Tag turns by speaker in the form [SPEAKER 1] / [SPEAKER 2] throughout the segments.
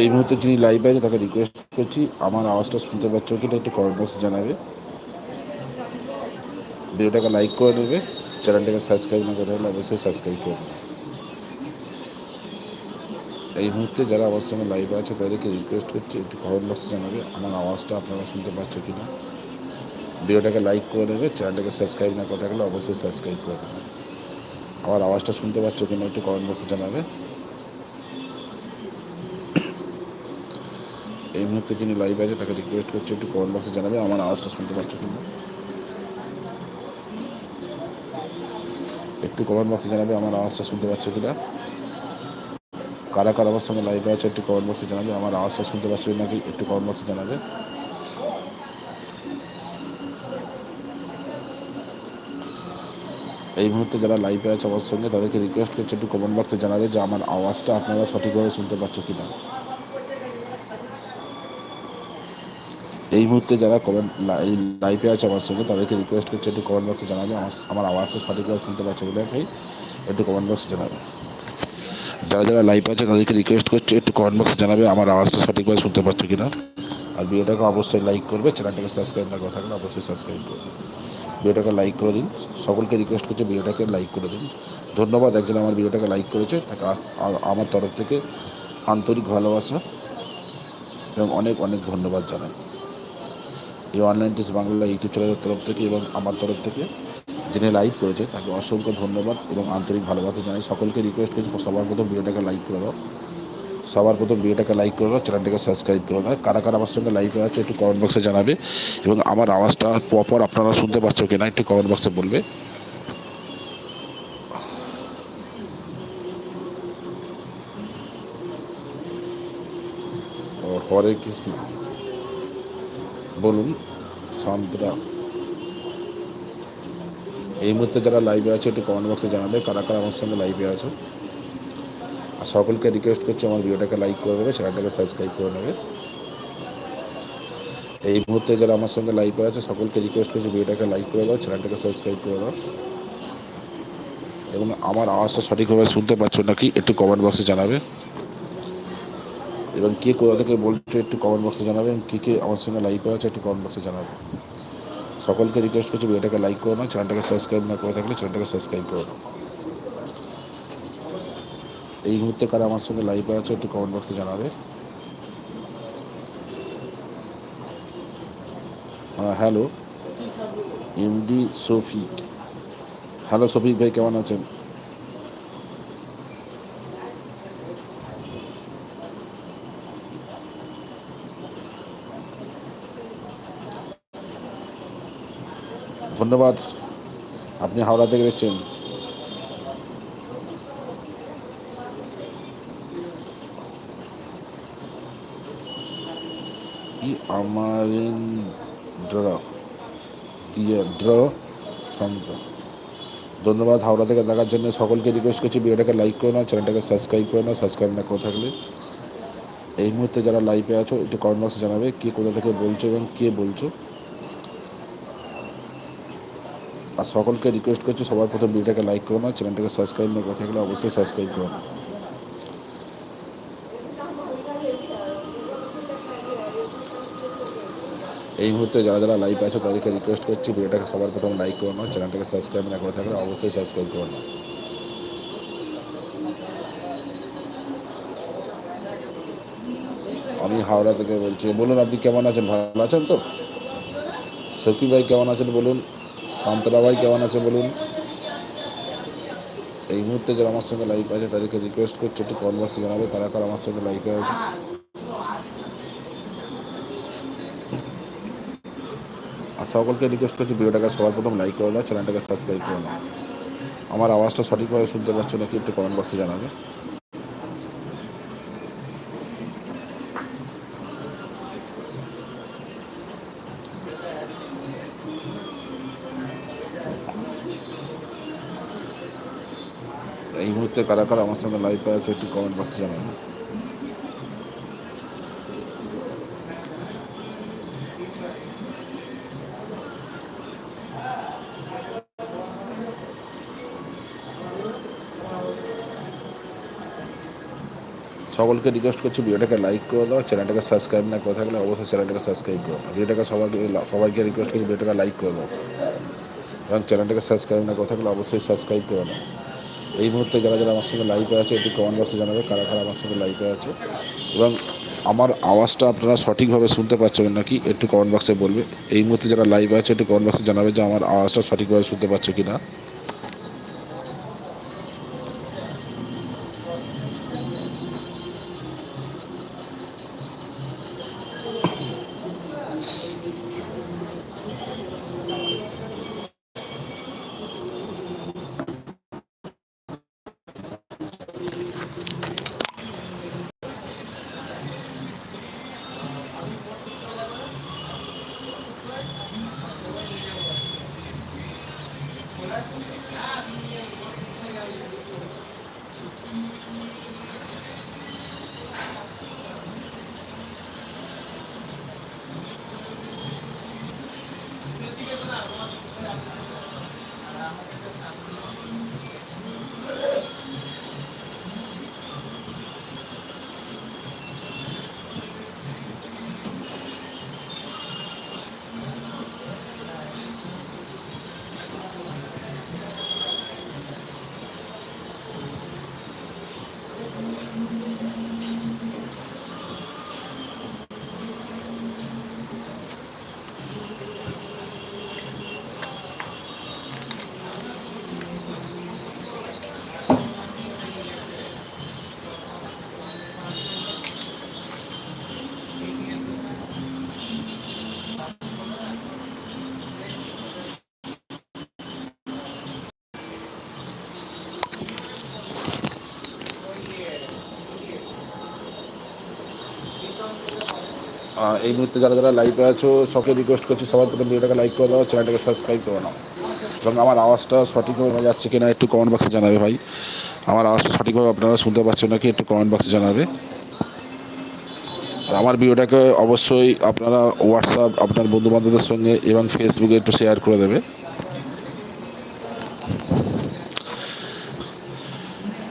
[SPEAKER 1] এই মুহূর্তে যিনি লাইভে আছে, তাকে রিকোয়েস্ট করছি, আমার আওয়াজটা শুনতে পাচ্ছ কিনা একটু কমেন্ট বক্সে জানাবে। ভিডিওটাকে লাইক করে দেবে চ্যানেলটাকে সাবস্ক্রাইব না করে হলে অবশ্যই সাবস্ক্রাইব করে দেবে এই মুহূর্তে যারা আমার সঙ্গে লাইভে আছে, তাদেরকে রিকোয়েস্ট করছি, একটু কমেন্ট বক্সে জানাবে, আমার আওয়াজটা আপনারা শুনতে পাচ্ছ কিনা ভিডিওটাকে লাইক করে দেবে চ্যানেলটাকে সাবস্ক্রাইব না করে থাকলে অবশ্যই সাবস্ক্রাইব করে দেবে আমার আওয়াজটা শুনতে পাচ্ছ কিনা একটু কমেন্ট বক্সে জানাবে। এই মুহূর্তে যিনি লাইভ আছে, তাকে রিকোয়েস্ট করছি, একটু কমেন্ট বক্সে জানাবে। আমার আওয়াজটা শুনতে পাচ্ছ কিনা? একটু কমেন্ট বক্সে জানাবে, আমার আওয়াজটা শুনতে পাচ্ছ কিনা? কারা কারা আমার সঙ্গে লাইভে আছে, একটু কমেন্ট বক্সে জানাবে, আমার আওয়াজটা শুনতে পাচ্ছ নাকি একটু কমেন্ট বক্সে জানাবে। এই মুহূর্তে যারা লাইভে আছে আমার সঙ্গে, তাদেরকে রিকোয়েস্ট করছে, একটু কমেন্ট বক্সে জানাবে যে আমার আওয়াজটা আপনারা সঠিকভাবে শুনতে পাচ্ছ কিনা। এই মুহূর্তে যারা কমেন্ট লাইভে আছে আমার সঙ্গে, তাদেরকে রিকোয়েস্ট করছি একটু কমেন্ট বক্সে জানাবে। আমার আওয়াজটা সঠিকভাবে শুনতে পাচ্ছে বলে ভাই একটু কমেন্ট বক্সে জানাবে যারা যারা লাইভ আছে, তাদেরকে রিকোয়েস্ট করছি একটু কমেন্ট বক্সে জানাবে, আমার আওয়াজটা সঠিকভাবে শুনতে পাচ্ছ কিনা। আর ভিডিওটাকে অবশ্যই লাইক করবে চ্যানেলটাকে সাবস্ক্রাইব না করে থাকলে অবশ্যই সাবস্ক্রাইব করবে। ভিডিওটাকে লাইক করে দিন। সকলকে রিকোয়েস্ট করছি ভিডিওটাকে লাইক করে দিন। ধন্যবাদ একজন আমার ভিডিওটাকে লাইক করেছে, তাকে আমার তরফ থেকে আন্তরিক ভালোবাসা এবং অনেক অনেক ধন্যবাদ জানাই। এই অনলাইন টিস বাংলা ইউটিউব চ্যানেলের তরফ থেকে এবং আমার তরফ থেকে যিনি লাইভ করেছে তাকে অসংখ্য ধন্যবাদ এবং আন্তরিক ভালোবাসা জানাই। সকলকে রিকোয়েস্ট করছি সবার প্রথম ভিডিওটাকে লাইক করে দাও। সবার প্রথম ভিডিওটাকে লাইক করে দাও চ্যানেলটাকে সাবস্ক্রাইব করে দাও। কারা কারা আমার সঙ্গে লাইভে আছে, একটু কমেন্ট বক্সে জানাবে এবং আমার আওয়াজটা প্রপার আপনারা শুনতে পাচ্ছ কিনা একটু কমেন্ট বক্সে বলবে। হরে কৃষ্ণ। বলুন সন্তরা এই মুহূর্তে যারা লাইভে আছে, একটু কমেন্ট বক্সে জানাবে কারা কারা আমার সঙ্গে লাইভে আছে। আর সকলকে রিকোয়েস্ট করছি আমার ভিডিওটাকে লাইক করে দেবে চ্যানেলটাকে সাবস্ক্রাইব করে নেবে। এই মুহূর্তে যারা আমার সঙ্গে লাইভে আছে, সকলকে রিকোয়েস্ট করছি ভিডিওটাকে লাইক করে দাও চ্যানেলটাকে সাবস্ক্রাইব করে দাও। এবং আমার আওয়াজটা সঠিকভাবে শুনতে পাচ্ছ নাকি, একটু কমেন্ট বক্সে জানাবে। এবং কে কোথা থেকে বলছো একটু কমেন্ট বক্সে জানাবে এবং কে কে আমার সঙ্গে লাইভে আছে একটু কমেন্ট বক্সে জানাবে সকলকে রিকোয়েস্ট করছি ভিডিওটাকে লাইক করে নাও চ্যানেলটাকে সাবস্ক্রাইব না করে থাকলে চ্যানেলটাকে সাবস্ক্রাইব করে এই মুহূর্তে কারা আমার সঙ্গে লাইভে আছে একটু কমেন্ট বক্সে জানাবে। Hello MD Shafiq hello Shafiq ভাই, কেমন আছেন? ধন্যবাদ। আপনি হাওড়া থেকে দেখছেন। আমারেন্দ্র দিয়ে ড্র শান্ত ধন্যবাদ হাওড়া থেকে দেখার জন্য। সকলকে রিকোয়েস্ট করছি ভিডিওটাকে লাইক করে নাও চ্যানেলটাকে সাবস্ক্রাইব করে নাও সাবস্ক্রাইব না করে থাকলে এই মুহূর্তে যারা লাইভে আছো, একটু কমেন্ট বক্সে জানাবে কে কোথা থেকে বলছো এবং কে বলছো। আর সকলকে রিকোয়েস্ট করছি সবার প্রথম ভিডিওটাকে লাইক করো না চ্যানেলটাকে সাবস্ক্রাইব না করে থাকলে অবশ্যই সাবস্ক্রাইব করো। এই মুহূর্তে যারা যারা লাইভ আছে, তাদেরকে রিকোয়েস্ট করছি ভিডিওটাকে সবার প্রথম লাইক করো না চ্যানেলটাকে সাবস্ক্রাইব না করে থাকলে অবশ্যই সাবস্ক্রাইব করো না। আমি হাওড়া থেকে বলছি, বলুন আপনি কেমন আছেন, ভালো আছেন তো? সখী ভাই কেমন আছেন বলুন? শান্তরা ভাই, কেমন আছে বলুন? এই মুহূর্তে যারা আমার সঙ্গে লাইভ আছে, তাদেরকে রিকোয়েস্ট করছে, একটু বক্সে জানাবে, কারা কারা আমার সঙ্গে লাইভে আছে। আর সকলকে রিকোয়েস্ট করছি, ভিডিওটাকে সবার প্রথম লাইক করে দাও চ্যানেলটাকে সাবস্ক্রাইব করে নাও আমার আওয়াজটা সঠিকভাবে শুনতে পাচ্ছ নাকি একটু কমেন্ট বক্সে জানাবে? মুহূর্তে কারা কারা আমার সঙ্গে লাইভ আছে একটু কমেন্ট বক্সে জানাবেন। সকলকে রিকোয়েস্ট করছি ভিডিওটাকে লাইক করে দাও চ্যানেলটাকে সাবস্ক্রাইব না করে থাকলে অবশ্যই চ্যানেলটাকে সাবস্ক্রাইব করো। ভিডিওটাকে সবাইকে সবাইকে রিকোয়েস্ট করছি ভিডিওটাকে লাইক করে দাও। এবং চ্যানেলটাকে সাবস্ক্রাইব না করে থাকলে অবশ্যই সাবস্ক্রাইব করে দাও এই মুহূর্তে যারা যারা আমার সঙ্গে লাইভে আছে একটু কমেন্ট বক্সে জানাবে কারা কারা আমার সঙ্গে লাইভে আছে। এবং আমার আওয়াজটা আপনারা সঠিকভাবে শুনতে পাচ্ছেন নাকি, একটু কমেন্ট বক্সে বলবে। এই মুহূর্তে যারা লাইভে আছে, একটু কমেন্ট বক্সে জানাবে যে আমার আওয়াজটা সঠিকভাবে শুনতে পাচ্ছে কি না এই মুহূর্তে যারা যারা লাইভে আছো সবকে রিকোয়েস্ট করছি সবার প্রথম ভিডিওটাকে লাইক করে দাও চ্যানেলটাকে সাবস্ক্রাইব করে নাও। এবং আমার আওয়াজটা সঠিকভাবে যাচ্ছে কিনা একটু কমেন্ট বক্সে জানাবে ভাই। আমার আওয়াজটা সঠিকভাবে আপনারা শুনতে পাচ্ছেন নাকি একটু কমেন্ট বক্সে জানাবে। আমার ভিডিওটাকে অবশ্যই আপনারা হোয়াটসঅ্যাপ আপনার বন্ধু বান্ধবদের সঙ্গে এবং ফেসবুকে একটু শেয়ার করে দেবে।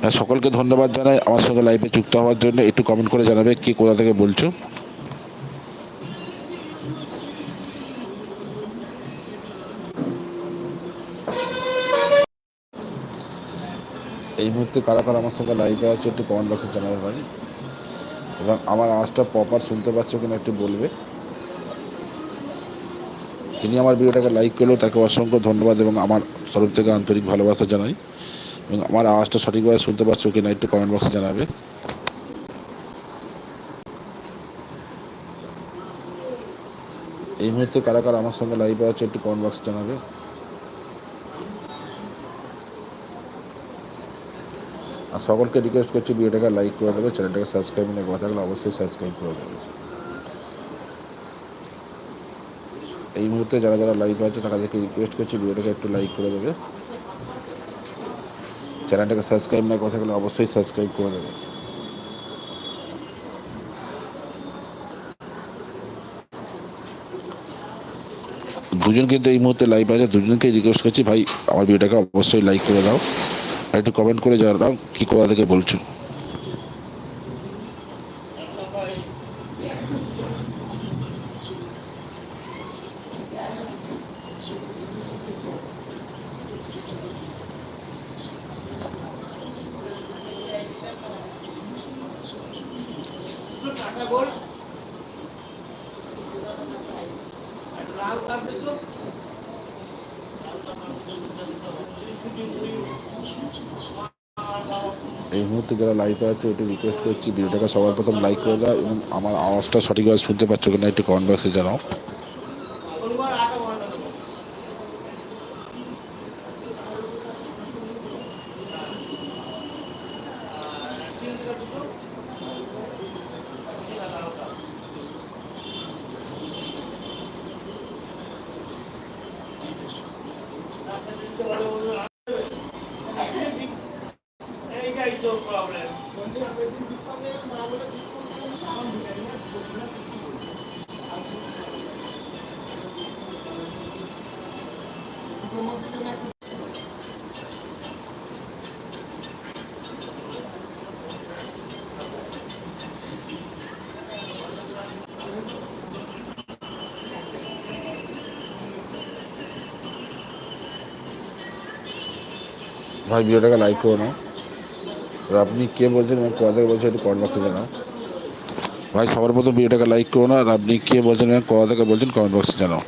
[SPEAKER 1] হ্যাঁ, সকলকে ধন্যবাদ জানাই। আমার সঙ্গে লাইভে যুক্ত হওয়ার জন্য একটু কমেন্ট করে জানাবে কি কোথা থেকে বলছো? এই মুহূর্তে কারা কারা আমার সঙ্গে লাইভে আছে একটু কমেন্ট বক্সে জানাবে ভাই। এবং আমার আওয়াজটা প্রপার শুনতে পাচ্ছ কিনা একটু বলবে। যিনি আমার ভিডিওটাকে লাইক করল, তাকে অসংখ্য ধন্যবাদ এবং আমার তরফ থেকে আন্তরিক ভালোবাসা জানাই। এবং আমার আওয়াজটা সঠিকভাবে শুনতে পাচ্ছ কিনা একটু কমেন্ট বক্সে জানাবে। এই মুহূর্তে কারা কারা আমার সঙ্গে লাইভে আছে একটু কমেন্ট বক্সে জানাবে। আর সকলকে রিকোয়েস্ট করছি ভিডিওটাকে লাইক করে দেবে চ্যানেলটাকে সাবস্ক্রাইব না কথা থাকলে অবশ্যই সাবস্ক্রাইব করে দেবে। এই মুহূর্তে যারা যারা লাইভ আছে তাদেরকে রিকোয়েস্ট করছি ভিডিওটাকে একটু লাইক করে দেবে। চ্যানেলটাকে সাবস্ক্রাইব না কথা থাকলে অবশ্যই সাবস্ক্রাইব করে দেবে। দুজন কিন্তু এই মুহূর্তে লাইভ আছে, দুজনকে রিকোয়েস্ট করছি ভাই, আমার ভিডিওটাকে অবশ্যই লাইক করে দাও। একটু কমেন্ট করে জানাও কী কোথা থেকে বলছো? এই মুহূর্তে যারা লাইভে আছে একটু রিকোয়েস্ট করছি ভিডিওটাকে সবার প্রথম লাইক করে দাও এবং আমার আওয়াজটা সঠিকভাবে শুনতে পাচ্ছ কিনা একটু কমেন্ট বক্সে জানাও।
[SPEAKER 2] ভাই ভিডিওটাকে লাইক করো না। আর আপনি কে বলছেন এবং কোথা বলছেন একটু কমেন্ট বক্সে জানাও। ভাই, সবার প্রথম ভিডিওটাকে লাইক করো না। আর আপনি কে বলছেন এবং কোথা থেকে বলছেন কমেন্ট বক্সে জানাও।